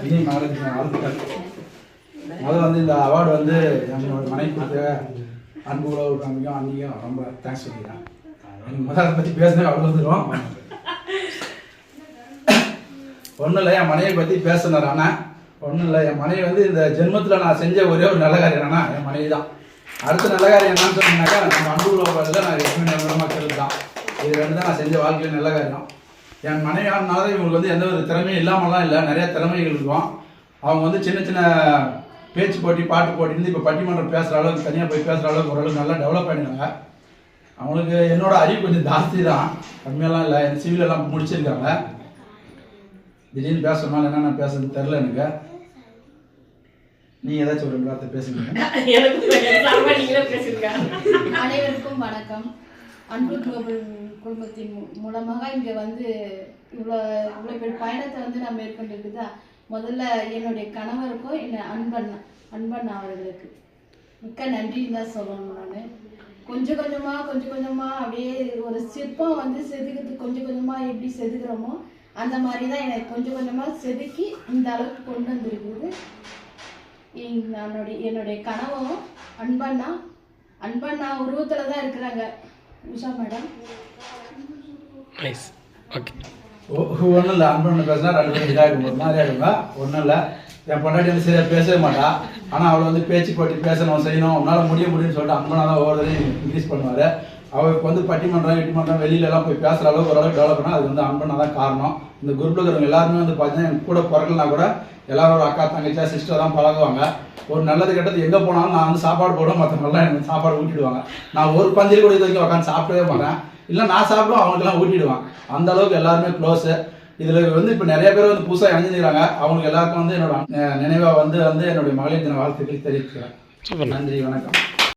விஜய் நாளைக்கு வாழ்த்துக்கள் முதல்ல வந்து இந்த அவார்டு வந்து நம்மளோட மனைவி கொடுத்த அன்பு உறவு காமிக்கும் அன்றைக்கும் ரொம்ப தேங்க்ஸ் சொல்லிக்கிறேன் முதல்ல அதை பற்றி பேசினே அவ்வளோ ஒன்றும் இல்லை என் மனைவியை பற்றி பேசினார் ஆனால் ஒன்றும் இல்லை என் மனைவி வந்து இந்த ஜென்மத்தில் நான் செஞ்ச ஒரே ஒரு நல்ல காரியம் என்னன்னா என் மனைவி தான் அடுத்த நல்ல காரியம் என்னன்னு சொன்னீங்கன்னாக்கா நம்ம அன்பு உறவுகளில் நான் எப்பவுமே நல்ல தான் இது ரெண்டு தான் நான் செஞ்ச வாழ்க்கையில் நல்ல காரியம். என் மனைவியானால இவங்களுக்கு வந்து எந்த ஒரு திறமையும் இல்லாமலாம் இல்லை நிறைய திறமைகள் இருக்கும். அவங்க வந்து சின்ன சின்ன பேச்சு போட்டி பாட்டு போட்டி இருந்து இப்போ பட்டிமன்றம் பேசுகிற அளவுக்கு தனியாக போய் பேசுகிற அளவுக்கு ஓரளவுக்கு நல்லா டெவலப் பண்ணிடுறாங்க அவங்களுக்கு என்னோட அறிவு கொஞ்சம் ஜாஸ்தி தான். கம்மியெல்லாம் இல்லை. என் சிவில் எல்லாம் முடிச்சிருக்காங்க. திடீர்னு பேசணும்னால என்னென்ன பேசுறதுன்னு தெரில எனக்கு. நீ ஏதாச்சும் ஒரு வார்த்தை பேசுங்க. அனைவருக்கும் வணக்கம். அன்பு குடும்பத்தின் மூலமாக இங்கே வந்து இவ்வளோ இவ்வளோ பெரிய பயணத்தை வந்து நான் மேற்கொண்டிருக்குதா? முதல்ல என்னுடைய கணவருக்கும் என்ன அன்பன் அன்பன் அவர்களுக்கு. மிக்க நன்றின்னு தான் சொல்லணும் நான். கொஞ்சம் கொஞ்சமாக கொஞ்சம் கொஞ்சமாக அப்படியே ஒரு சிற்பம் வந்து செதுக்கிறது கொஞ்சம் கொஞ்சமாக எப்படி செதுக்குறோமோ அந்த மாதிரி தான் எனக்கு கொஞ்சம் கொஞ்சமாக செதுக்கி இந்த அளவுக்கு கொண்டு வந்திருக்குது. என்- என்னுடைய என்னுடைய கனவும் அன்பண்ணா அன்பண்ணா உருவத்தில் தான் இருக்கிறாங்க. உஷா மேடம். ஓகே ஒன்றும் இல்லை. அன்பு பேசினா ரெண்டு பேரும் இதாகிடும் ஒரு மாதிரி ஆகிடுங்க ஒன்றும் இல்லை என் பொண்டாட்டி வந்து சரியாக பேசவே மாட்டா. ஆனால் அவளை வந்து பேச்சு போட்டி பேசணும் செய்யணும் உன்னால் முடிய முடியும்னு சொல்லிட்டு அன்பனா தான் ஒவ்வொரு இன்க்ரீஸ் பண்ணுவார். அவருக்கு வந்து பட்டிமன்றம் இட்டிமன்றம் வெளியிலலாம் போய் பேசுகிற அளவுக்கு ஓரளவுக்கு டெவலப் பண்ணால் அது வந்து அன்பனா தான் காரணம். இந்த குரூப்பில் இருக்கிறவங்க எல்லாருமே வந்து பார்த்தீங்கன்னா என் கூட பிறகுனா கூட எல்லாரும் ஒரு அக்கா தங்கச்சியா சிஸ்டர் தான் பழகுவாங்க. ஒரு நல்லது கெட்டது எங்கே போனாலும் நான் வந்து சாப்பாடு போட மற்றவங்களாம் எனக்கு சாப்பாடு ஊட்டிடுவாங்க. நான் ஒரு பந்திரி கூட இது வரைக்கும் உட்காந்து சாப்பிடவே மாட்டேன். இல்லை நான் சாப்பிடுவேன் அவனுக்கெல்லாம் ஊட்டிடுவேன் அந்த அளவுக்கு எல்லாருமே க்ளோஸு இதில் வந்து இப்போ நிறைய பேர் வந்து புதுசாக இணைஞ்சிருக்காங்க அவங்களுக்கு எல்லாருக்கும் வந்து என்னோட நினைவா வந்து வந்து என்னுடைய மகளிர் தின வாழ்த்துக்கள் தெரிவிக்கிறேன் நன்றி வணக்கம்.